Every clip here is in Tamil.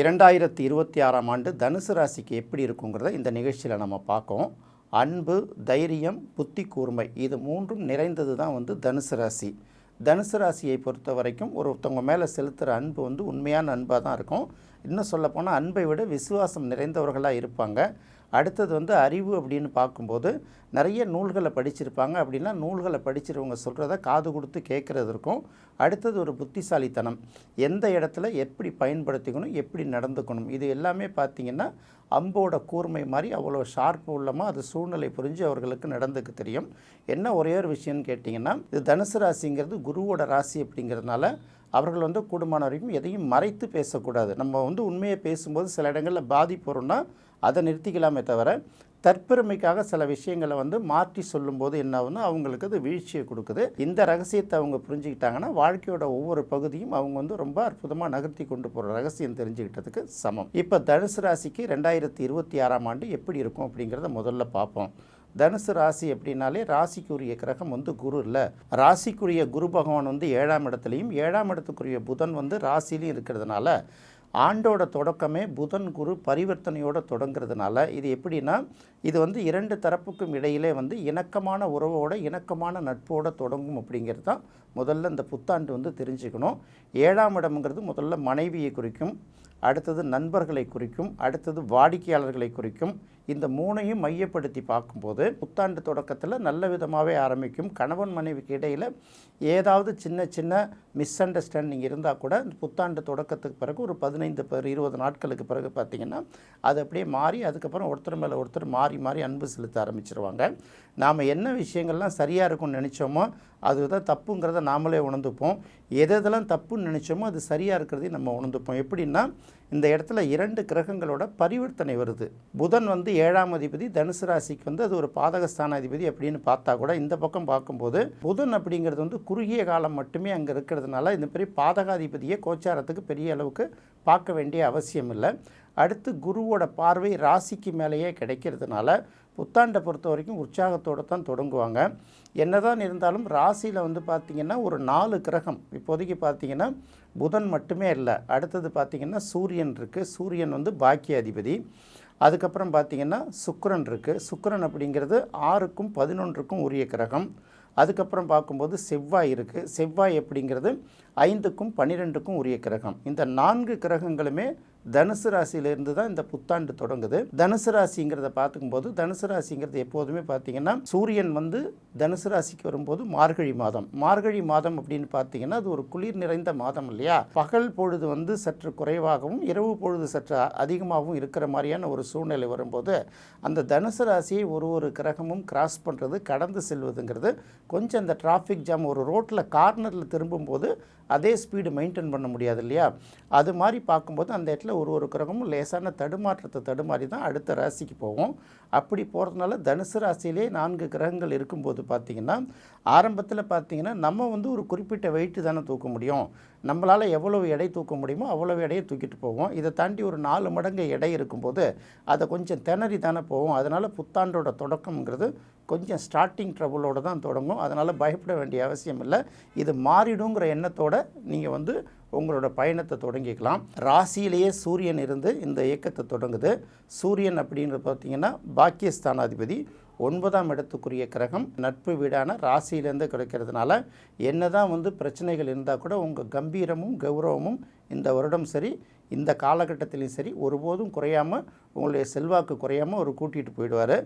இரண்டாயிரத்தி இருபத்தி ஆறாம் ஆண்டு தனுசு ராசிக்கு எப்படி இருக்குங்கிறத இந்த நிகழ்ச்சியில் நம்ம பார்க்கோம். அன்பு தைரியம் புத்தி கூர்மை இது மூன்றும் நிறைந்தது தான் வந்து தனுசு ராசி. தனுசு ராசியை பொறுத்த வரைக்கும் ஒருத்தவங்க மேலே செலுத்துகிற அன்பு வந்து உண்மையான அன்பாக தான் இருக்கும். இன்னும் சொல்லப்போனால் அன்பை விட விசுவாசம் நிறைந்தவர்களாக இருப்பாங்க. அடுத்தது வந்து அறிவு அப்படின்னு பார்க்கும்போது நிறைய நூல்களை படிச்சிருப்பாங்க. அப்படின்னா நூல்களை படிச்சிருவங்க சொல்கிறத காது கொடுத்து கேட்குறது இருக்கும். அடுத்தது ஒரு புத்திசாலித்தனம். எந்த இடத்துல எப்படி பயன்படுத்திக்கணும் எப்படி நடந்துக்கணும் இது எல்லாமே பார்த்திங்கன்னா அம்போட கூர்மை மாதிரி அவ்வளோ ஷார்ப்பு உள்ளமாக அது சூழ்நிலை புரிஞ்சு அவர்களுக்கு நடந்துக்க தெரியும். என்ன ஒரே ஒரு விஷயம்னு கேட்டிங்கன்னா இது தனுசு ராசிங்கிறது குருவோட ராசி அப்படிங்கிறதுனால அவர்கள் வந்து கூடுமான வரைக்கும் எதையும் மறைத்து பேசக்கூடாது. நம்ம வந்து உண்மையை பேசும்போது சில இடங்களில் பாதிப்பு வரும்னா அதை நிறுத்திக்கலாமே தவிர தற்பெருமைக்காக சில விஷயங்களை வந்து மாற்றி சொல்லும்போது என்ன ஆகுதுன்னா அவங்களுக்கு அது வீழ்ச்சியை கொடுக்குது. இந்த ரகசியத்தை அவங்க புரிஞ்சுக்கிட்டாங்கன்னா வாழ்க்கையோட ஒவ்வொரு பகுதியும் அவங்க வந்து ரொம்ப அற்புதமாக நகர்த்தி கொண்டு போகிற ரகசியம் தெரிஞ்சுக்கிட்டதுக்கு சமம். இப்போ தனுசு ராசிக்கு ரெண்டாயிரத்தி இருபத்தி ஆறாம் ஆண்டு எப்படி இருக்கும் அப்படிங்கிறத முதல்ல பார்ப்போம். தனுசு ராசி அப்படின்னாலே ராசிக்குரிய கிரகம் வந்து குரு இல்லை. ராசிக்குரிய குரு பகவான் வந்து ஏழாம் இடத்துலையும் ஏழாம் இடத்துக்குரிய புதன் வந்து ராசிலையும் இருக்கிறதுனால ஆண்டோட தொடக்கமே புதன் குரு பரிவர்த்தனையோடு தொடங்குறதுனால இது எப்படின்னா இது வந்து இரண்டு தரப்புக்கும் இடையிலே வந்து இணக்கமான உறவோட இணக்கமான நட்போட தொடங்கும் அப்படிங்கிறது தான் முதல்ல இந்த புத்தாண்டு வந்து தெரிஞ்சுக்கணும். ஏழாம் இடம்ங்கிறது முதல்ல மனைவியை குறிக்கும் அடுத்தது நண்பர்களை குறிக்கும் அடுத்தது வாடிக்கையாளர்களை குறிக்கும் இந்த மூணையும் மையப்படுத்தி பார்க்கும்போது புத்தாண்டு தொடக்கத்தில் நல்ல விதமாகவே ஆரம்பிக்கும். கணவன் மனைவிக்கு இடையில் ஏதாவது சின்ன சின்ன மிஸ் அண்டர்ஸ்டாண்டிங் இருந்தால் கூட இந்த புத்தாண்டு தொடக்கத்துக்கு பிறகு ஒரு பதினைந்து பேர் இருபது நாட்களுக்கு பிறகு பார்த்திங்கன்னா அது அப்படியே மாறி அதுக்கப்புறம் ஒருத்தர் மேலே ஒருத்தர் மாறி மாறி அன்பு செலுத்த ஆரம்பிச்சிருவாங்க. நாம் என்ன விஷயங்கள்லாம் சரியாக இருக்கும்னு நினச்சோமோ அதுதான் தப்புங்கிறத நாமளே உணர்ந்துப்போம். எது எதெல்லாம் தப்புன்னு நினச்சோமோ அது சரியாக இருக்கிறதையும் நம்ம உணர்ந்துப்போம். எப்படின்னா இந்த இடத்துல இரண்டு கிரகங்களோட பரிவர்த்தனை வருது. புதன் வந்து ஏழாம் அதிபதி தனுசு ராசிக்கு வந்து அது ஒரு பாதகஸ்தான அதிபதி அப்படின்னு பார்த்தா கூட இந்த பக்கம் பார்க்கும்போது புதன் அப்படிங்கிறது வந்து குறுகிய காலம் மட்டுமே அங்கே இருக்கிறதுனால இந்த பெரிய பாதகாதிபதியை கோச்சாரத்துக்கு பெரிய அளவுக்கு பார்க்க வேண்டிய அவசியம் இல்லை. அடுத்து குருவோட பார்வை ராசிக்கு மேலேயே கிடைக்கிறதுனால புத்தாண்டை பொறுத்த வரைக்கும் உற்சாகத்தோடு தான் தொடங்குவாங்க. என்னதான் இருந்தாலும் ராசியில் வந்து பார்த்திங்கன்னா ஒரு நாலு கிரகம். இப்போதைக்கு பார்த்திங்கன்னா புதன் மட்டுமே இல்லை. அடுத்தது பார்த்திங்கன்னா சூரியன் இருக்குது சூரியன் வந்து பாக்கிய அதிபதி அதுக்கப்புறம் பார்த்திங்கன்னா சுக்கரன் இருக்குது சுக்கரன் அப்படிங்கிறது ஆறுக்கும் பதினொன்றுக்கும் உரிய கிரகம். அதுக்கப்புறம் பார்க்கும்போது செவ்வாய் இருக்குது செவ்வாய் அப்படிங்கிறது ஐந்துக்கும் பன்னிரெண்டுக்கும் உரிய கிரகம். இந்த நான்கு கிரகங்களுமே தனுசு ராசியிலிருந்து தான் இந்த புத்தாண்டு தொடங்குது. தனுசு ராசிங்கிறத பார்த்துக்கும்போது தனுசு ராசிங்கிறது எப்போதுமே பார்த்தீங்கன்னா சூரியன் வந்து தனுசு ராசிக்கு வரும்போது மார்கழி மாதம். மார்கழி மாதம் அப்படின்னு பார்த்தீங்கன்னா அது ஒரு குளிர் நிறைந்த மாதம் இல்லையா? பகல் பொழுது வந்து சற்று குறைவாகவும் இரவு பொழுது சற்று அதிகமாகவும் இருக்கிற மாதிரியான ஒரு சூழ்நிலை வரும்போது அந்த தனுசு ராசியை ஒரு ஒரு கிரகமும் கிராஸ் பண்ணுறது கடந்து செல்வதுங்கிறது கொஞ்சம் அந்த டிராஃபிக் ஜாம் ஒரு ரோட்டில் கார்னரில் திரும்பும்போது அதே ஸ்பீடு மெயின்டைன் பண்ண முடியாது இல்லையா? அது மாதிரி பார்க்கும்போது அந்த இடத்துல ஒரு ஒரு கிரகமும் லேசான தடுமாற்றத்தை தடுமாறி தான் அடுத்த ராசிக்கு போவோம் அப்படி போகிறதுனால தனுசு ராசியிலே நான்கு கிரகங்கள் இருக்கும்போது பார்த்திங்கன்னா ஆரம்பத்தில் பார்த்திங்கன்னா நம்ம வந்து ஒரு குறிப்பிட்ட வெயிட்டு தானே தூக்க முடியும். நம்மளால் எவ்வளவு எடை தூக்க முடியுமோ அவ்வளவு எடையை தூக்கிட்டு போவோம். இதை தாண்டி ஒரு நாலு மடங்கு எடை இருக்கும்போது அதை கொஞ்சம் திணறி தானே போவோம். அதனால் புத்தாண்டோட தொடக்கம்ங்கிறது கொஞ்சம் ஸ்டார்டிங் ட்ரபுளோடு தான் தொடங்கும். அதனால் பயப்பட வேண்டிய அவசியம் இல்லை. இது மாறிடுங்கிற எண்ணத்தோடு நீங்கள் வந்து உங்களோட பயணத்தை தொடங்கிக்கலாம். ராசியிலேயே சூரியன் இருந்து இந்த இயக்கத்தை தொடங்குது. சூரியன் அப்படின்றது பார்த்தீங்கன்னா பாக்கியஸ்தானாதிபதி. ஒன்பதாம் இடத்துக்குரிய கிரகம் நட்பு வீடான ராசியிலேருந்து கிடைக்கிறதுனால என்ன தான் வந்து பிரச்சனைகள் இருந்தால் கூட உங்கள் கம்பீரமும் கௌரவமும் இந்த வருடம் சரி இந்த காலகட்டத்திலையும் சரி ஒருபோதும் குறையாமல் உங்களுடைய செல்வாக்கு குறையாமல் அவர் கூட்டிகிட்டு போயிடுவார்.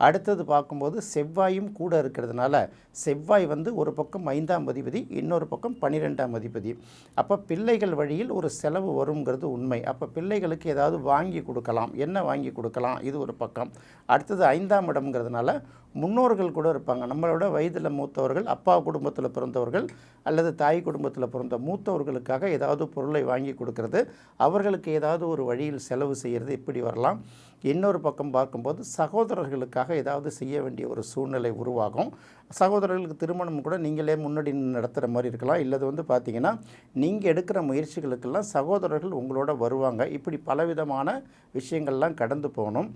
அடுத்தது பார்க்கும்போது செவ்வாயும் கூட இருக்கிறதுனால செவ்வாய் வந்து ஒரு பக்கம் ஐந்தாம் அதிபதி இன்னொரு பக்கம் பன்னிரெண்டாம் அதிபதி. அப்போ பிள்ளைகள் வழியில் ஒரு செலவு வருங்கிறது உண்மை. அப்போ பிள்ளைகளுக்கு ஏதாவது வாங்கி கொடுக்கலாம். என்ன வாங்கி கொடுக்கலாம்? இது ஒரு பக்கம். அடுத்தது ஐந்தாம் இடம்ங்கிறதுனால முன்னோர்கள் கூட இருப்பாங்க. நம்மளோட வயதில் மூத்தவர்கள் அப்பா குடும்பத்தில் பிறந்தவர்கள் அல்லது தாய் குடும்பத்தில் பிறந்த மூத்தவர்களுக்காக ஏதாவது பொருளை வாங்கி கொடுக்கறது. அவர்களுக்கு ஏதாவது ஒரு வழியில் செலவு செய்கிறது இப்படி வரலாம். இன்னொரு பக்கம் பார்க்கும்போது சகோதரர்களுக்காக ஏதாவது செய்ய வேண்டிய ஒரு சூழ்நிலை உருவாகும். சகோதரர்களுக்கு திருமணம் கூட நீங்களே முன்னாடி நடத்துகிற மாதிரி இருக்கலாம். இல்லது வந்து பார்த்தீங்கன்னா நீங்கள் எடுக்கிற முயற்சிகளுக்கெல்லாம் சகோதரர்கள் உங்களோட வருவாங்க. இப்படி பலவிதமான விஷயங்கள்லாம் கடந்து போகணும்.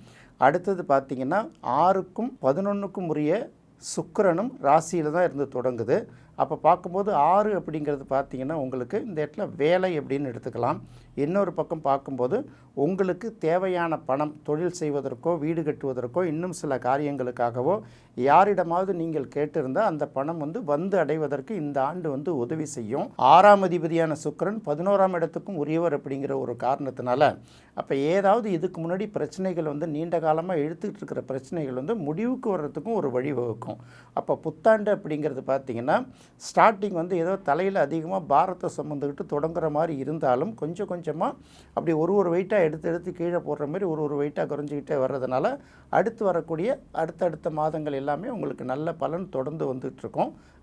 அடுத்தது பார்த்திங்கன்னா ஆறுக்கும் பதினொன்றுக்கும் உரிய சுக்கரனும் ராசியில் தான் இருந்து தொடங்குது. அப்போ பார்க்கும்போது ஆறு அப்படிங்கிறது பார்த்திங்கன்னா உங்களுக்கு இந்த இடத்துல வேலை அப்படின்னு எடுத்துக்கலாம். இன்னொரு பக்கம் பார்க்கும்போது உங்களுக்கு தேவையான பணம் தொழில் செய்வதற்கோ வீடு கட்டுவதற்கோ இன்னும் சில காரியங்களுக்காகவோ யாரிடமாவது நீங்கள் கேட்டிருந்தால் அந்த பணம் வந்து வந்து அடைவதற்கு இந்த ஆண்டு வந்து உதவி செய்யும். ஆறாம் அதிபதியான சுக்கிரன் பதினோராம் இடத்துக்கும் உரியவர் அப்படிங்கிற ஒரு காரணத்தினால அப்போ ஏதாவது இதுக்கு முன்னாடி பிரச்சனைகள் வந்து நீண்ட காலமாக இழுத்துக்கிட்டு இருக்கிற பிரச்சனைகள் வந்து முடிவுக்கு வர்றதுக்கும் ஒரு வழிவகுக்கும் அப்போ புத்தாண்டு அப்படிங்கிறது பார்த்தீங்கன்னா ஸ்டார்டிங் வந்து ஏதோ தலையில் அதிகமாக பாரத்தை சுமந்துக்கிட்டு தொடங்குற மாதிரி இருந்தாலும் கொஞ்சம் கொஞ்சமாக அப்படி ஒரு ஒரு வெயிட்டாக எடுத்து எடுத்து கீழே போடுற மாதிரி ஒரு ஒரு வெயிட்டாக குறைஞ்சிக்கிட்டே வர்றதுனால அடுத்து வரக்கூடிய அடுத்தடுத்த மாதங்கள் எல்லாமே உங்களுக்கு நல்ல பலன் தொடர்ந்து வந்துட்டு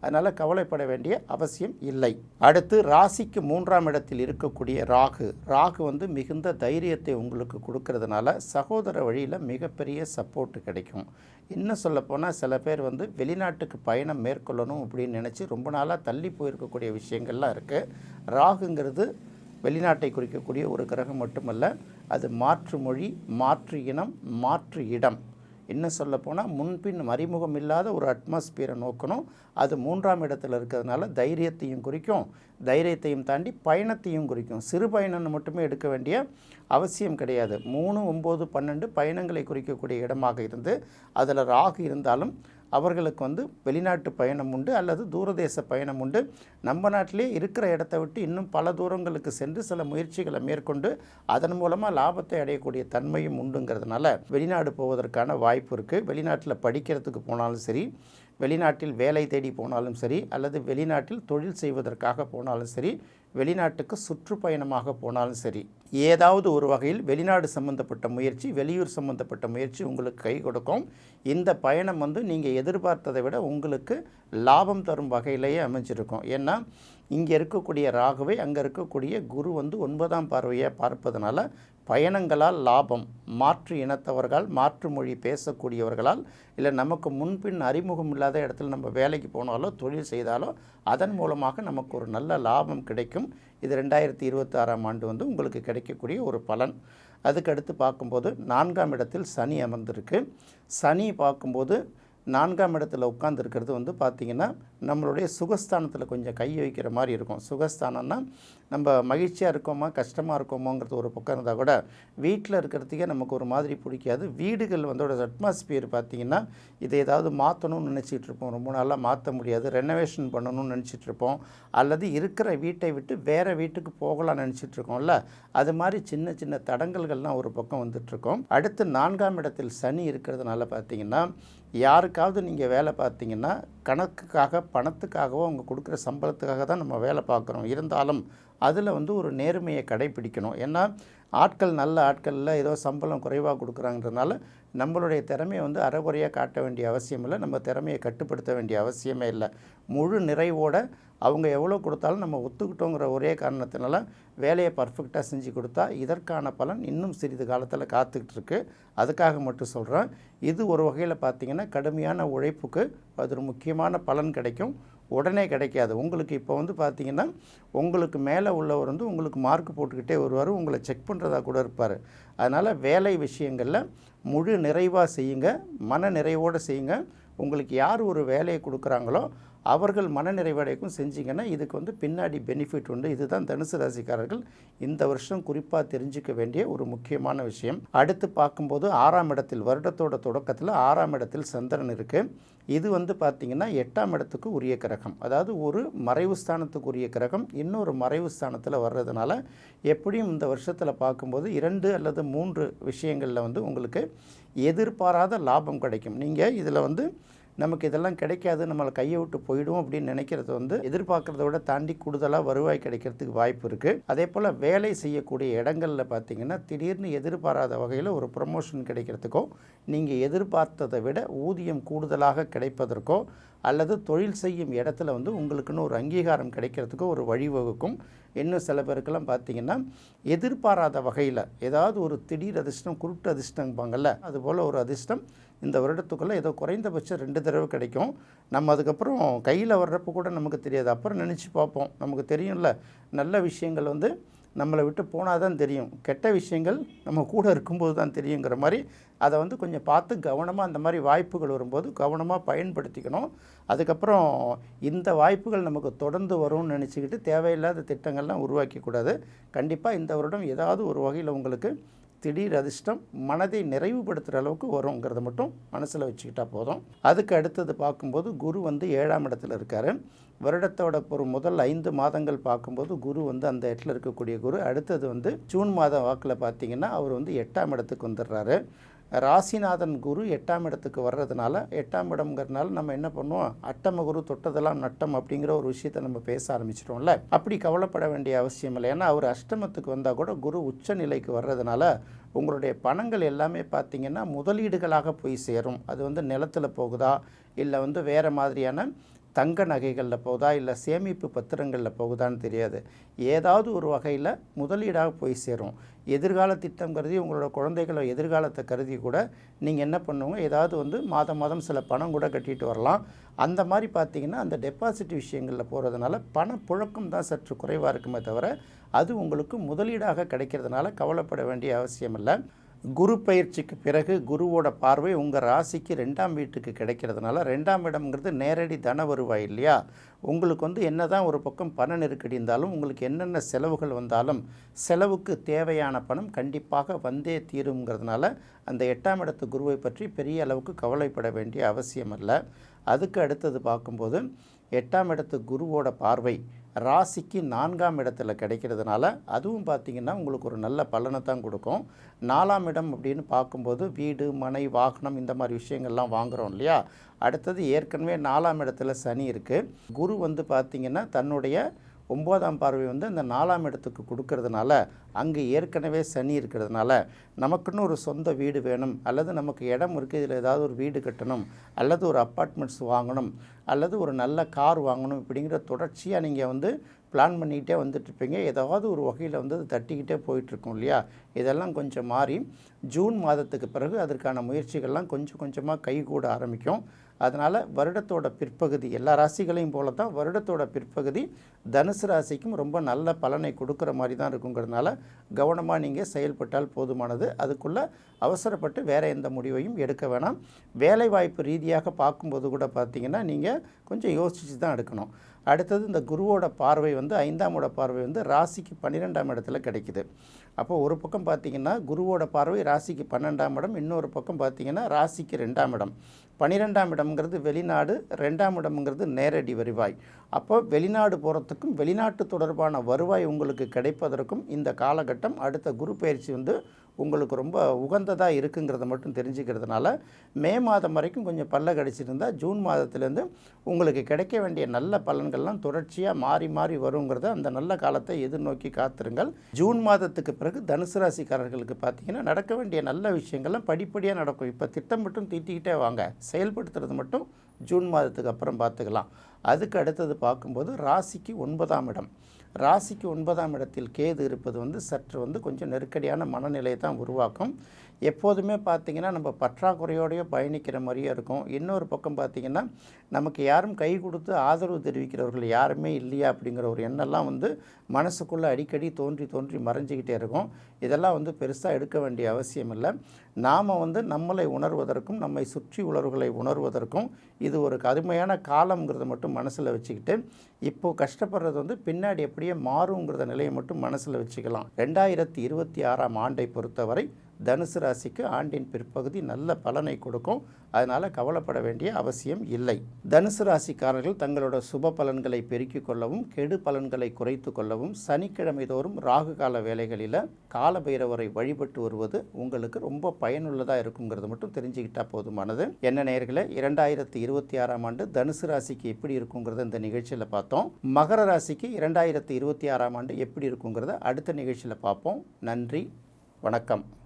அதனால் கவலைப்பட வேண்டிய அவசியம் இல்லை. அடுத்து ராசிக்கு மூன்றாம் இடத்தில் இருக்கக்கூடிய ராகு. ராகு வந்து மிகுந்த தைரியத்தை உங்களுக்கு கொடுக்கறதுனால சகோதர வழியில் மிகப்பெரிய சப்போர்ட் கிடைக்கும். இன்னும் சொல்லப்போனால் சில பேர் வந்து வெளிநாட்டுக்கு பயணம் மேற்கொள்ளணும் அப்படின்னு நினச்சி ரொம்ப நாளாக தள்ளி போயிருக்கக்கூடிய விஷயங்கள்லாம் இருக்குது ராகுங்கிறது வெளிநாட்டை குறிக்கக்கூடிய ஒரு கிரகம் மட்டுமல்ல அது மாற்று மொழி மாற்று இனம் மாற்று இடம். இன்னும் சொல்லப்போனால் முன்பின் மறைமுகம் இல்லாத ஒரு அட்மாஸ்பியரை நோக்கணும். அது மூன்றாம் இடத்துல இருக்கிறதுனால தைரியத்தையும் குறிக்கும். தைரியத்தையும் தாண்டி பயணத்தையும் குறிக்கும். சிறு பயணம்னு மட்டுமே எடுக்க வேண்டிய அவசியம் கிடையாது. மூணு ஒம்பது பன்னெண்டு பயணங்களை குறிக்கக்கூடிய இடமாக இருந்து அதில் ராகு இருந்தாலும் அவர்களுக்கு வந்து வெளிநாட்டு பயணம் உண்டு அல்லது தூரதேச பயணம் உண்டு. நம்ம நாட்டிலே இருக்கிற இடத்த விட்டு இன்னும் பல தூரங்களுக்கு சென்று சில முயற்சிகளை மேற்கொண்டு அதன் மூலமாக லாபத்தை அடையக்கூடிய தன்மையும் உண்டுங்கிறதுனால வெளிநாடு போவதற்கான வாய்ப்பு இருக்குது வெளிநாட்டில் படிக்கிறதுக்கு போனாலும் சரி வெளிநாட்டில் வேலை தேடி போனாலும் சரி அல்லது வெளிநாட்டில் தொழில் செய்வதற்காக போனாலும் சரி வெளிநாட்டுக்கு சுற்றுப்பயணமாக போனாலும் சரி ஏதாவது ஒரு வகையில் வெளிநாடு சம்பந்தப்பட்ட முயற்சி வெளியூர் சம்பந்தப்பட்ட முயற்சி உங்களுக்கு கை கொடுக்கும். இந்த பயணம் வந்து நீங்கள் எதிர்பார்த்ததை விட உங்களுக்கு லாபம் தரும் வகையிலேயே அமைஞ்சிருக்கும். ஏன்னா இங்கே இருக்கக்கூடிய ராகுவை அங்கே இருக்கக்கூடிய குரு வந்து ஒன்பதாம் பார்வையை பார்ப்பதனால பயணங்களால் லாபம் மாற்று இனத்தவர்கள் மாற்று மொழி பேசக்கூடியவர்களால் இல்லை நமக்கு முன்பின் அறிமுகம் இல்லாத இடத்துல நம்ம வேலைக்கு போனாலோ தொழில் செய்தாலோ அதன் மூலமாக நமக்கு ஒரு நல்ல லாபம் கிடைக்கும். இது ரெண்டாயிரத்தி இருபத்தாறாம் ஆண்டு வந்து உங்களுக்கு கிடைக்கக்கூடிய ஒரு பலன். அதுக்கடுத்து பார்க்கும்போது நான்காம் இடத்தில் சனி அமர்ந்திருக்கு. சனி பார்க்கும்போது நான்காம் இடத்துல உட்காந்துருக்கிறது வந்து பார்த்திங்கன்னா நம்மளுடைய சுகஸ்தானத்தில் கொஞ்சம் கை வைக்கிற மாதிரி இருக்கும். சுகஸ்தானம்னா நம்ம மகிழ்ச்சியாக இருக்கோமா கஷ்டமாக இருக்கோமோங்கிறது ஒரு பக்கம் இருந்தால் கூட வீட்டில் இருக்கிறதுக்கே நமக்கு ஒரு மாதிரி பிடிக்காது. வீடுகள் வந்து அட்மாஸ்பியர் பார்த்திங்கன்னா இதை ஏதாவது மாற்றணும்னு நினச்சிட்டு இருப்போம். ரொம்ப நாளாக மாற்ற முடியாது. ரெனோவேஷன் பண்ணணும்னு நினச்சிட்டு இருப்போம். அல்லது இருக்கிற வீட்டை விட்டு வேறு வீட்டுக்கு போகலாம்னு நினச்சிட்டு இருக்கோம்ல அது மாதிரி சின்ன சின்ன தடங்கல்கள்லாம் ஒரு பக்கம் வந்துட்டுருக்கோம் அடுத்து நான்காம் இடத்தில் சனி இருக்கிறதுனால பார்த்திங்கன்னா யாருக்காவது நீங்கள் வேலை பார்த்தீங்கன்னா கணக்குக்காக பணத்துக்காகவோ அவங்க கொடுக்குற சம்பளத்துக்காக தான் நம்ம வேலை பார்க்குறோம். இருந்தாலும் அதில் வந்து ஒரு நேர்மையை கடைபிடிக்கணும். ஏன்னா ஆட்கள் நல்ல ஆட்களில் ஏதோ சம்பளம் குறைவாக கொடுக்குறாங்கிறதுனால நம்மளுடைய திறமையை வந்து அறகுறையாக காட்ட வேண்டிய அவசியம் இல்லை. நம்ம திறமையை கட்டுப்படுத்த வேண்டிய அவசியமே இல்லை. முழு நிறைவோடு அவங்க எவ்வளோ கொடுத்தாலும் நம்ம ஒத்துக்கிட்டோங்கிற ஒரே காரணத்தினால வேலையை பர்ஃபெக்டாக செஞ்சு கொடுத்தா இதற்கான பலன் இன்னும் சிறிது காலத்தில் காத்துக்கிட்டு இருக்கு. அதுக்காக மட்டும் சொல்கிறேன் இது ஒரு வகையில் பார்த்திங்கன்னா கடுமையான உழைப்புக்கு அது ஒரு முக்கியமான பலன் கிடைக்கும். உடனே கிடைக்காது. உங்களுக்கு இப்போ வந்து பார்த்தீங்கன்னா உங்களுக்கு மேலே உள்ளவர் வந்து உங்களுக்கு மார்க் போட்டுக்கிட்டே வருவார். உங்களை செக் பண்ணுறதா கூட இருப்பார். அதனால் வேலை விஷயங்களில் முழு நிறைவாக செய்யுங்க மன நிறைவோடு செய்யுங்க. உங்களுக்கு யார் ஒரு வேலையை கொடுக்குறாங்களோ அவர்கள் மனநிறைவடைக்கும் செஞ்சிங்கன்னா இதுக்கு வந்து பின்னாடி பெனிஃபிட் உண்டு. இதுதான் தனுசு ராசிக்காரர்கள் இந்த வருஷம் குறிப்பாக தெரிஞ்சுக்க வேண்டிய ஒரு முக்கியமான விஷயம். அடுத்து பார்க்கும்போது ஆறாம் இடத்தில் வருடத்தோட தொடக்கத்தில் ஆறாம் இடத்தில் சந்திரன் இருக்குது இது வந்து பார்த்திங்கன்னா எட்டாம் இடத்துக்கு உரிய கிரகம். அதாவது ஒரு மறைவு ஸ்தானத்துக்கு உரிய கிரகம் இன்னொரு மறைவு ஸ்தானத்தில் வர்றதுனால எப்படியும் இந்த வருஷத்தில் பார்க்கும்போது இரண்டு அல்லது மூன்று விஷயங்களில் வந்து உங்களுக்கு எதிர்பாராத லாபம் கிடைக்கும். நீங்கள் இதில் வந்து நமக்கு இதெல்லாம் கிடைக்காது நம்மளை கையை விட்டு போயிடும் அப்படின்னு நினைக்கிறது வந்து எதிர்பார்க்குறத விட தாண்டி கூடுதலாக வருவாய் கிடைக்கிறதுக்கு வாய்ப்பு இருக்குது அதே போல் வேலை செய்யக்கூடிய இடங்களில் பார்த்தீங்கன்னா திடீர்னு எதிர்பாராத வகையில் ஒரு ப்ரமோஷன் கிடைக்கிறதுக்கோ நீங்கள் எதிர்பார்த்ததை விட ஊதியம் கூடுதலாக கிடைப்பதற்கோ அல்லது தொழில் செய்யும் இடத்துல வந்து உங்களுக்குன்னு ஒரு அங்கீகாரம் கிடைக்கிறதுக்கோ ஒரு வழிவகுக்கும். இன்னும் சில பேருக்கெல்லாம் பார்த்தீங்கன்னா எதிர்பாராத வகையில் ஏதாவது ஒரு திடீர் அதிர்ஷ்டம் குருட்டு அதிர்ஷ்டம்பாங்கள்ல அதுபோல் ஒரு அதிர்ஷ்டம் இந்த வருடத்துக்குள்ளே ஏதோ குறைந்தபட்சம் ரெண்டு தடவை கிடைக்கும். நம்ம அதுக்கப்புறம் கையில் வர்றப்போ கூட நமக்கு தெரியாது. அப்புறம் நினச்சி பார்ப்போம். நமக்கு தெரியும்ல. நல்ல விஷயங்கள் வந்து நம்மளை விட்டு போனால் தான் தெரியும். கெட்ட விஷயங்கள் நம்ம கூட இருக்கும்போது தான் தெரியுங்கிற மாதிரி அதை வந்து கொஞ்சம் பார்த்து கவனமாக அந்த மாதிரி வாய்ப்புகள் வரும்போது கவனமாக பயன்படுத்திக்கணும். அதுக்கப்புறம் இந்த வாய்ப்புகள் நமக்கு தொடர்ந்து வரும்னு நினச்சிக்கிட்டு தேவையில்லாத திட்டங்கள்லாம் உருவாக்கக்கூடாது கண்டிப்பாக இந்த வருடம் ஏதாவது ஒரு வகையில் உங்களுக்கு திடீர் அதிர்ஷ்டம் மனதை நிறைவுபடுத்துகிற அளவுக்கு வருங்கிறத மட்டும் மனசில் வச்சுக்கிட்டா போதும். அதுக்கு அடுத்தது பார்க்கும்போது குரு வந்து ஏழாம் இடத்துல இருக்கார். வருடத்தோட ஒரு முதல் ஐந்து மாதங்கள் பார்க்கும்போது குரு வந்து அந்த இடத்துல இருக்கக்கூடிய குரு. அடுத்தது வந்து ஜூன் மாதம் வாக்கில் பார்த்தீங்கன்னா அவர் வந்து எட்டாம் இடத்துக்கு வந்துடுறாரு. ராசிநாதன் குரு எட்டாம் இடத்துக்கு வர்றதுனால எட்டாம் இடம்ங்கிறதுனால நம்ம என்ன பண்ணுவோம்? அட்டம குரு தொட்டதெல்லாம் நட்டம் அப்படிங்கிற ஒரு விஷயத்தை நம்ம பேச ஆரம்பிச்சிட்டோம்ல. அப்படி கவலைப்பட வேண்டிய அவசியம் இல்லை. ஏன்னா அவர் அஷ்டமத்துக்கு வந்தால் கூட குரு உச்ச நிலைக்கு வர்றதுனால உங்களுடைய பணங்கள் எல்லாமே பார்த்தீங்கன்னா முதலீடுகளாக போய் சேரும். அது வந்து நிலத்தில் போகுதா? இல்லை வந்து வேறு மாதிரியான தங்க நகைகளில் போகுதா? இல்லை சேமிப்பு பத்திரங்களில் போகுதான்னு தெரியாது. ஏதாவது ஒரு வகையில் முதலீடாக போய் சேரும். எதிர்கால திட்டம் கருதி உங்களோட குழந்தைகள எதிர்காலத்தை கருதி கூட நீங்கள் என்ன பண்ணுவோங்க? ஏதாவது வந்து மாதம் மாதம் சில பணம் கூட கட்டிட்டு வரலாம். அந்த மாதிரி பார்த்தீங்கன்னா அந்த டெபாசிட் விஷயங்களில் போகிறதுனால பணப்புழக்கம் தான் சற்று குறைவாக இருக்குமே தவிர அது உங்களுக்கு முதலீடாக கிடைக்கிறதுனால கவலைப்பட வேண்டிய அவசியம் இல்லை. குரு பயிற்சிக்கு பிறகு குருவோட பார்வை உங்கள் ராசிக்கு ரெண்டாம் வீட்டுக்கு கிடைக்கிறதுனால ரெண்டாம் இடம்ங்கிறது நேரடி தன வருவாய் இல்லையா? உங்களுக்கு வந்து என்ன தான் ஒரு பக்கம் பண நெருக்கடி இருந்தாலும் உங்களுக்கு என்னென்ன செலவுகள் வந்தாலும் செலவுக்கு தேவையான பணம் கண்டிப்பாக வந்தே தீருங்கிறதுனால அந்த எட்டாம் இடத்து குருவை பற்றி பெரிய அளவுக்கு கவலைப்பட வேண்டிய அவசியம் இல்லை அதுக்கு அடுத்தது பார்க்கும்போது எட்டாம் இடத்து குருவோட பார்வை ராசிக்கு நான்காம் இடத்துல கிடைக்கிறதுனால அதுவும் பார்த்திங்கன்னா உங்களுக்கு ஒரு நல்ல பலனை தான் கொடுக்கும். நாலாம் இடம் அப்படின்னு பார்க்கும்போது வீடு மனை வாகனம் இந்த மாதிரி விஷயங்கள்லாம் வாங்குகிறோம் இல்லையா? அடுத்தது ஏற்கனவே நாலாம் இடத்துல சனி இருக்குது குரு வந்து பார்த்திங்கன்னா தன்னுடைய ஒம்போதாம் பார்வை வந்து அந்த நாலாம் இடத்துக்கு கொடுக்கறதுனால அங்கே ஏற்கனவே சனி இருக்கிறதுனால நமக்குன்னு ஒரு சொந்த வீடு வேணும் அல்லது நமக்கு இடம் இருக்குது இதில் ஏதாவது ஒரு வீடு கட்டணும் அல்லது ஒரு அப்பார்ட்மெண்ட்ஸ் வாங்கணும் அல்லது ஒரு நல்ல கார் வாங்கணும் இப்படிங்கிற தொடர்ச்சியாக நீங்கள் வந்து பிளான் பண்ணிக்கிட்டே வந்துட்டுருப்பீங்க ஏதாவது ஒரு வகையில் வந்து அது தட்டிக்கிட்டே போயிட்டுருக்கும் இல்லையா? இதெல்லாம் கொஞ்சம் மாறி ஜூன் மாதத்துக்கு பிறகு அதற்கான முயற்சிகள்லாம் கொஞ்சம் கொஞ்சமாக கைகூட ஆரம்பிக்கும். அதனால் வருடத்தோட பிற்பகுதி எல்லா ராசிகளையும் போல தான் வருடத்தோட பிற்பகுதி தனுசு ராசிக்கும் ரொம்ப நல்ல பலனை கொடுக்குற மாதிரி தான் இருக்குங்கிறதுனால கவனமாக நீங்கள் செயல்பட்டால் போதுமானது. அதுக்குள்ளே அவசரப்பட்டு வேறு எந்த முடிவையும் எடுக்க வேணாம். வேலைவாய்ப்பு ரீதியாக பார்க்கும்போது கூட பார்த்திங்கன்னா நீங்கள் கொஞ்சம் யோசித்து தான் எடுக்கணும். அடுத்தது இந்த குருவோட பார்வை வந்து ஐந்தாமோட பார்வை வந்து ராசிக்கு பன்னிரெண்டாம் இடத்துல கிடைக்குது. அப்போ ஒரு பக்கம் பார்த்தீங்கன்னா குருவோட பார்வை ராசிக்கு பன்னெண்டாம் இடம் இன்னொரு பக்கம் பார்த்தீங்கன்னா ராசிக்கு ரெண்டாம் இடம். பன்னிரெண்டாம் இடம்ங்கிறது வெளிநாடு ரெண்டாம் இடம்ங்கிறது நேரடி வருவாய். அப்போ வெளிநாடு போகிறதுக்கும் வெளிநாட்டு தொடர்பான வருவாய் உங்களுக்கு கிடைப்பதற்கும் இந்த காலகட்டம் அடுத்த குரு பயிற்சி வந்து உங்களுக்கு ரொம்ப உகந்ததாக இருக்குங்கிறத மட்டும் தெரிஞ்சுக்கிறதுனால மே மாதம் வரைக்கும் கொஞ்சம் பல்ல கடிச்சிருந்தால் ஜூன் மாதத்துலேருந்து உங்களுக்கு கிடைக்க வேண்டிய நல்ல பலன்கள்லாம் தொடர்ச்சியாக மாறி மாறி வருங்கிறத அந்த நல்ல காலத்தை எதிர்நோக்கி காத்திருங்கள். ஜூன் மாதத்துக்கு பிறகு தனுசு ராசிக்காரர்களுக்கு பார்த்தீங்கன்னா நடக்க வேண்டிய நல்ல விஷயங்கள்லாம் படிப்படியாக நடக்கும். இப்போ திட்டம் மட்டும் தீட்டிக்கிட்டே வாங்க. செயல்படுத்துறது மட்டும் ஜூன் மாதத்துக்கு அப்புறம் பார்த்துக்கலாம் அதுக்கு அடுத்தது பார்க்கும்போது ராசிக்கு ஒன்பதாம் இடம். ராசிக்கு ஒன்பதாம் இடத்தில் கேது இருப்பது வந்து சற்று வந்து கொஞ்சம் நெருக்கடியான மனநிலையை தான் உருவாக்கும். எப்போதுமே பார்த்திங்கன்னா நம்ம பற்றாக்குறையோடையே பயணிக்கிற மாதிரியே இருக்கும். இன்னொரு பக்கம் பார்த்திங்கன்னா நமக்கு யாரும் கை கொடுத்து ஆதரவு தெரிவிக்கிறவர்கள் யாருமே இல்லையா அப்படிங்கிற ஒரு எண்ணெல்லாம் வந்து மனசுக்குள்ளே அடிக்கடி தோன்றி தோன்றி மறைஞ்சிக்கிட்டே இருக்கும். இதெல்லாம் வந்து பெருசாக எடுக்க வேண்டிய அவசியம் இல்லை. நாம் வந்து நம்மளை உணர்வதற்கும் நம்மை சுற்றி உணர்வுகளை உணர்வதற்கும் இது ஒரு கடுமையான காலங்கிறத மட்டும் மனசில் வச்சுக்கிட்டு இப்போது கஷ்டப்படுறது வந்து பின்னாடி எப்படியே மாறுங்கிறத நிலையை மட்டும் மனசில் வச்சுக்கலாம். ரெண்டாயிரத்தி இருபத்தி ஆறாம் ஆண்டை பொறுத்தவரை தனுசு ராசிக்கு ஆண்டின் பிற்பகுதி நல்ல பலனை கொடுக்கும். அதனால் கவலைப்பட வேண்டிய அவசியம் இல்லை. தனுசு ராசிக்காரர்கள் தங்களோட சுப பலன்களை பெருக்கிக் கொள்ளவும் கெடு பலன்களை குறைத்து கொள்ளவும் சனிக்கிழமை தோறும் ராகு கால வேலைகளில் காலபைரவரை வழிபட்டு வருவது உங்களுக்கு ரொம்ப பயனுள்ளதாக இருக்குங்கிறது மட்டும் தெரிஞ்சுக்கிட்டா போதுமானது. என்ன நேர்களை இரண்டாயிரத்தி இருபத்தி ஆறாம் ஆண்டு தனுசு ராசிக்கு எப்படி இருக்குங்கிறத இந்த நிகழ்ச்சியில் பார்த்தோம். மகர ராசிக்கு இரண்டாயிரத்தி இருபத்தி ஆறாம் ஆண்டு எப்படி இருக்குங்கிறத அடுத்த நிகழ்ச்சியில் பார்ப்போம். நன்றி வணக்கம்.